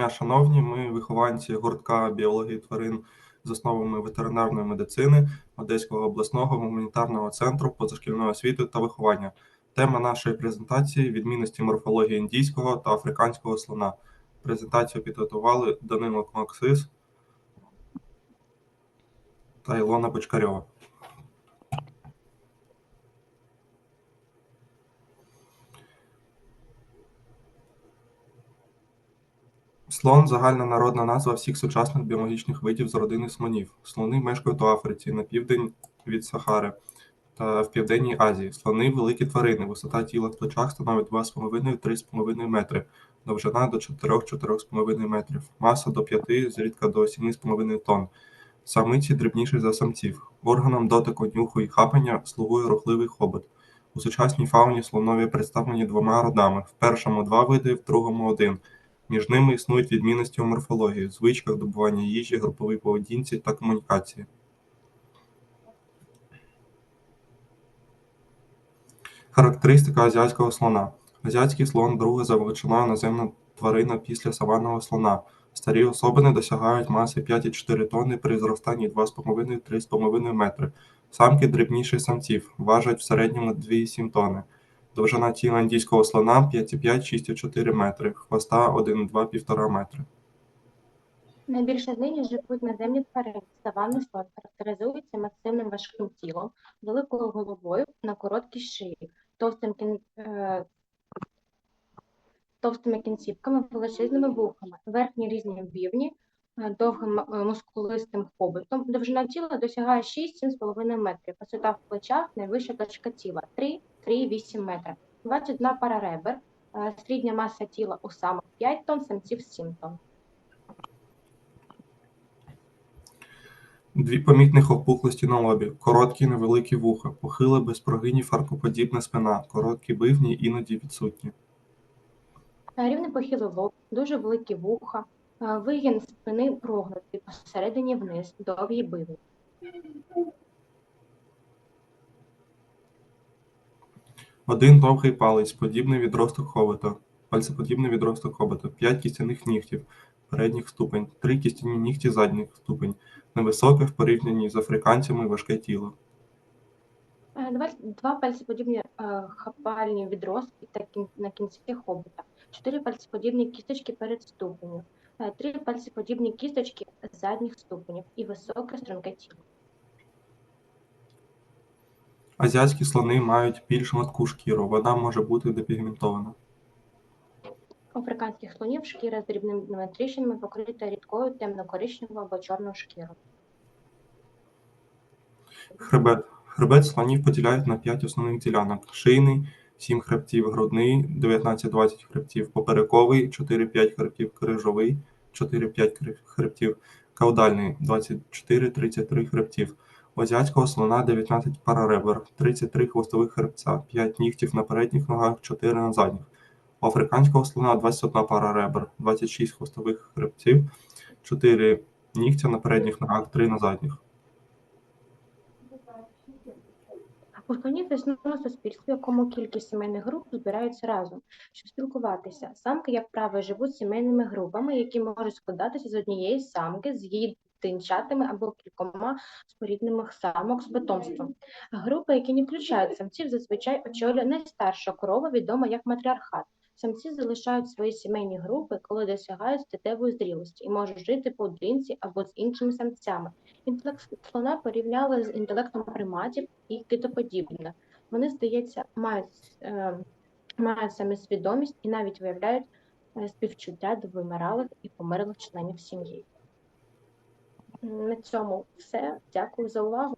дня, шановні. Ми вихованці гуртка біології тварин з основами ветеринарної медицини Одеського обласного гуманітарного центру позашкільної освіти та виховання. Тема нашої презентації відмінності морфології індійського та африканського слона. Презентацію підготували Данило Кмаксис та Ілона Бочкарьова. Слон загальна народна назва всіх сучасних біологічних видів з родини слонів. Слони мешкають у Африці на південь від Сахари та в Південній Азії. Слони великі тварини. Висота тіла в плечах становить 2,5-3,5 метри, довжина до 4-4,5 метрів, маса до 5, зрідка до 7,5 тонн. Самиці дрібніші за самців. Органом дотику, нюху і хапання слугує рухливий хобот. У сучасній фауні слонові представлені двома родами: в першому два види, в другому один. Між ними існують відмінності у морфології, звичках добування їжі, груповій поведінці та комунікації. Характеристика азіатського слона. Азіатський слон друга за величиною наземна тварина після саванного слона. Старі особини досягають маси 5,4 тонни при зростанні 2,5-3,5 метри. Самки дрібніші самців, важать в середньому 2,7 тонни. Довжина тіла індійського слона 5,5-6,4 метри, хвоста 1,2-1,5 метри. Найбільше з нині живуть наземні тварини. Саванний слон характеризується масивним важким тілом, великою головою на короткій шиї, товстим кін... е, товстими кінцівками, величезними вухами, верхні різні бівні, довгим е, мускулистим хоботом. Довжина тіла досягає 6-7,5 метрів, висота в плечах найвища точка тіла 3-3,8 метра, 21 пара ребер, е, середня маса тіла у самок 5 тонн, самців 7 тонн. Дві помітних опуклості на лобі, короткі невеликі вуха, похила без прогинів аркоподібна спина, короткі бивні іноді відсутні. Рівний похилий лоб, дуже великі вуха, е, вигін спини прогнутий посередині вниз, довгі бивні. Один довгий палець, подібний відросток хобота, пальцеподібний відросток хобота, п'ять кістяних нігтів передніх ступень, три кістяні нігті задніх ступень, невисоке в порівнянні з африканцями важке тіло. Е, Два, два пальцеподібні е, хапальні відростки та кін, на кінці хобота, чотири пальцеподібні кісточки перед ступеню, три пальцеподібні кісточки задніх ступенів і високе струнке тіло. Азіатські слони мають більш гладку шкіру, вона може бути депігментована. У африканських слонів шкіра з дрібними тріщинами покрита рідкою темно-коричневою або чорною шкірою. Хребет. Хребет слонів поділяють на 5 основних ділянок: шийний, 7 хребтів, грудний, 19-20 хребтів, поперековий, 4-5 хребтів, крижовий, 4-5 хребтів, каудальний, 24-33 хребтів. У азіатського слона 19 пар ребер, 33 хвостових хребця, 5 нігтів на передніх ногах, 4 на задніх. У африканського слона 21 пара ребер, 26 хвостових хребців, 4 нігтя на передніх ногах, 3 на задніх. Слонів існує суспільство, в якому кількість сімейних груп збираються разом, щоб спілкуватися. Самки, як правило, живуть сімейними групами, які можуть складатися з однієї самки, з її дитинчатами або кількома споріднених самок з потомством. Групи, які не включають самців, зазвичай очолює найстарша корова, відома як матріархат. Самці залишають свої сімейні групи, коли досягають статевої зрілості і можуть жити поодинці або з іншими самцями. Інтелект слона порівняли з інтелектом приматів і китоподібне. Вони, здається, мають, е, мають самосвідомість і навіть виявляють е, співчуття до вимиралих і померлих членів сім'ї. На цьому все. Дякую за увагу.